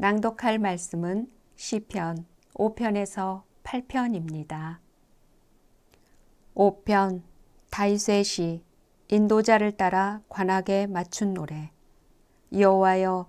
낭독할 말씀은 시편 5편에서 8편입니다. 5편 다윗의 시 인도자를 따라 관악에 맞춘 노래 여호와여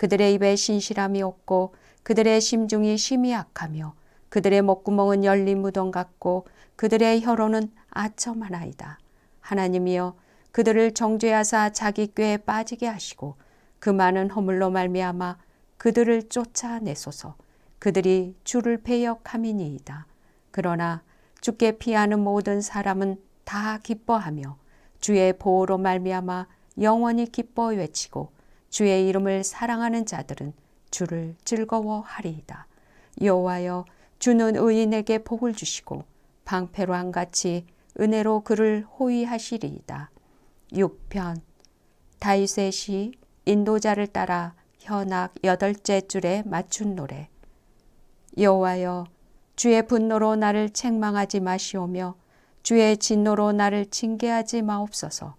그들의 입에 신실함이 없고 그들의 심중이 심히 악하며 그들의 목구멍은 열린 무덤 같고 그들의 혀로는 아첨하나이다. 하나님이여 그들을 정죄하사 자기 꾀에 빠지게 하시고 그 많은 허물로 말미암아 그들을 쫓아내소서. 그들이 주를 배역함이니이다. 그러나 주께 피하는 모든 사람은 다 기뻐하며 주의 보호로 말미암아 영원히 기뻐 외치고 주의 이름을 사랑하는 자들은 주를 즐거워하리이다. 여호와여 주는 의인에게 복을 주시고 방패로 한 같이 은혜로 그를 호위하시리이다. 6편 다윗의 시 인도자를 따라 현악 여덟째 줄에 맞춘 노래 여호와여 주의 분노로 나를 책망하지 마시오며 주의 진노로 나를 징계하지 마옵소서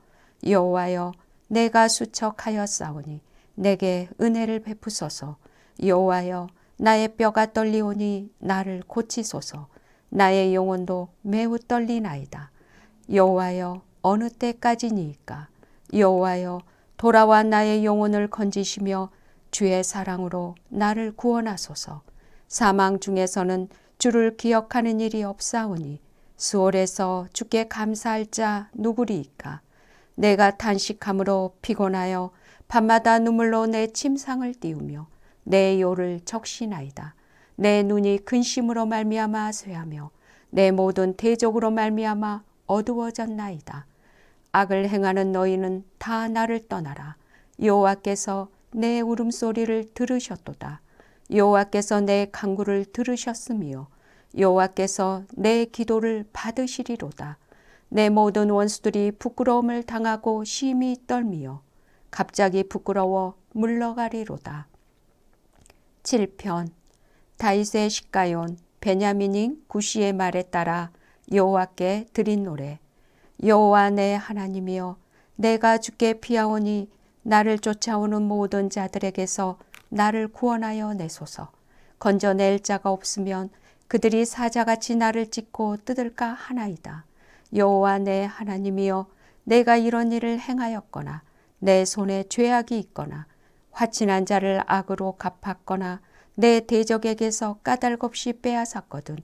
여호와여 내가 수척하였사오니 내게 은혜를 베푸소서 여호와여 나의 뼈가 떨리오니 나를 고치소서 나의 영혼도 매우 떨리나이다 여호와여 어느 때까지니이까 여호와여 돌아와 나의 영혼을 건지시며 주의 사랑으로 나를 구원하소서. 사망 중에서는 주를 기억하는 일이 없사오니 수월에서 주께 감사할 자 누구리이까. 내가 탄식함으로 피곤하여 밤마다 눈물로 내 침상을 띄우며 내 요를 적시나이다. 내 눈이 근심으로 말미암아 쇠하며 내 모든 대적으로 말미암아 어두워졌나이다. 악을 행하는 너희는 다 나를 떠나라. 여호와께서 내 울음소리를 들으셨도다. 여호와께서 내 간구를 들으셨으며 여호와께서 내 기도를 받으시리로다. 내 모든 원수들이 부끄러움을 당하고 심히 떨미어 갑자기 부끄러워 물러가리로다. 7편 다윗의 시가yon 베냐민인 구시의 말에 따라 여호와께 드린 노래 여호와 내 하나님이여 내가 주께 피하오니 나를 쫓아오는 모든 자들에게서 나를 구원하여 내소서. 건져낼 자가 없으면 그들이 사자같이 나를 찢고 뜯을까 하나이다. 여호와 내 하나님이여 내가 이런 일을 행하였거나 내 손에 죄악이 있거나 화친한 자를 악으로 갚았거나 내 대적에게서 까닭없이 빼앗았거든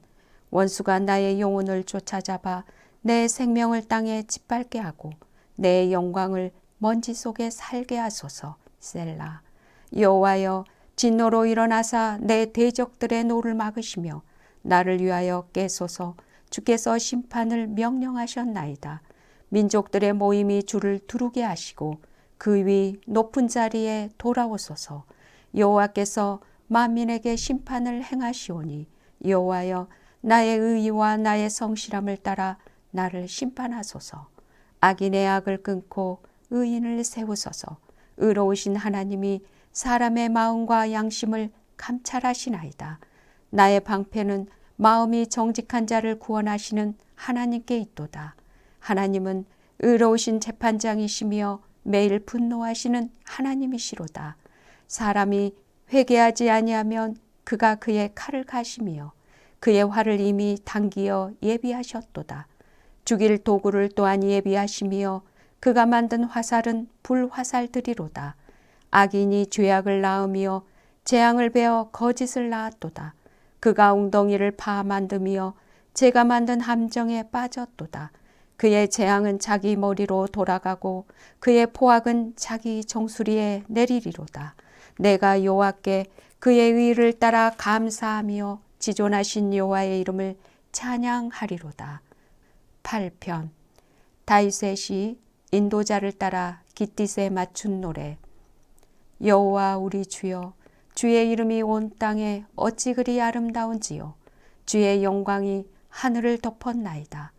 원수가 나의 영혼을 쫓아잡아 내 생명을 땅에 짓밟게 하고 내 영광을 먼지 속에 살게 하소서. 셀라. 여호와여 진노로 일어나사 내 대적들의 노를 막으시며 나를 위하여 깨소서. 주께서 심판을 명령하셨나이다. 민족들의 모임이 주를 두르게 하시고 그 위 높은 자리에 돌아오소서. 여호와께서 만민에게 심판을 행하시오니 여호와여 나의 의와 나의 성실함을 따라 나를 심판하소서. 악인의 악을 끊고 의인을 세우소서 의로우신 하나님이 사람의 마음과 양심을 감찰하시나이다. 나의 방패는 마음이 정직한 자를 구원하시는 하나님께 있도다. 하나님은 의로우신 재판장이시며 매일 분노하시는 하나님이시로다. 사람이 회개하지 아니하면 그가 그의 칼을 가시며 그의 활을 이미 당기어 예비하셨도다. 죽일 도구를 또한 예비하시며 그가 만든 화살은 불화살들이로다. 악인이 죄악을 낳으며 재앙을 베어 거짓을 낳았도다. 그가 웅덩이를 파 만드며 제가 만든 함정에 빠졌도다. 그의 재앙은 자기 머리로 돌아가고 그의 포악은 자기 정수리에 내리리로다. 내가 여호와께 그의 의를 따라 감사하며 지존하신 여호와의 이름을 찬양하리로다. 8편 다윗의 인도자를 따라 깃딧에 맞춘 노래 여호와 우리 주여 주의 이름이 온 땅에 어찌 그리 아름다운지요. 주의 영광이 하늘을 덮었나이다.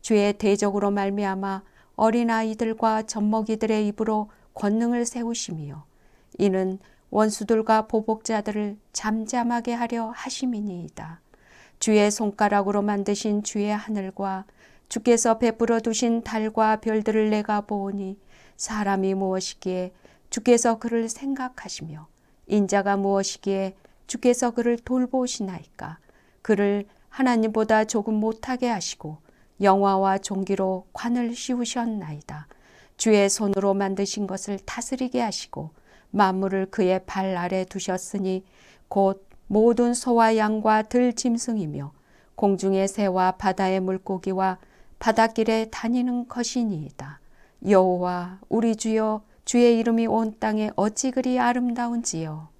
주의 대적으로 말미암아 어린아이들과 젖먹이들의 입으로 권능을 세우시며 이는 원수들과 보복자들을 잠잠하게 하려 하심이니이다. 주의 손가락으로 만드신 주의 하늘과 주께서 베풀어 두신 달과 별들을 내가 보오니 사람이 무엇이기에 주께서 그를 생각하시며 인자가 무엇이기에 주께서 그를 돌보시나이까 그를 하나님보다 조금 못하게 하시고 영화와 종기로 관을 씌우셨나이다. 주의 손으로 만드신 것을 다스리게 하시고 만물을 그의 발 아래 두셨으니 곧 모든 소와 양과 들 짐승이며 공중의 새와 바다의 물고기와 바닷길에 다니는 것이니이다. 여호와 우리 주여 주의 이름이 온 땅에 어찌 그리 아름다운지요.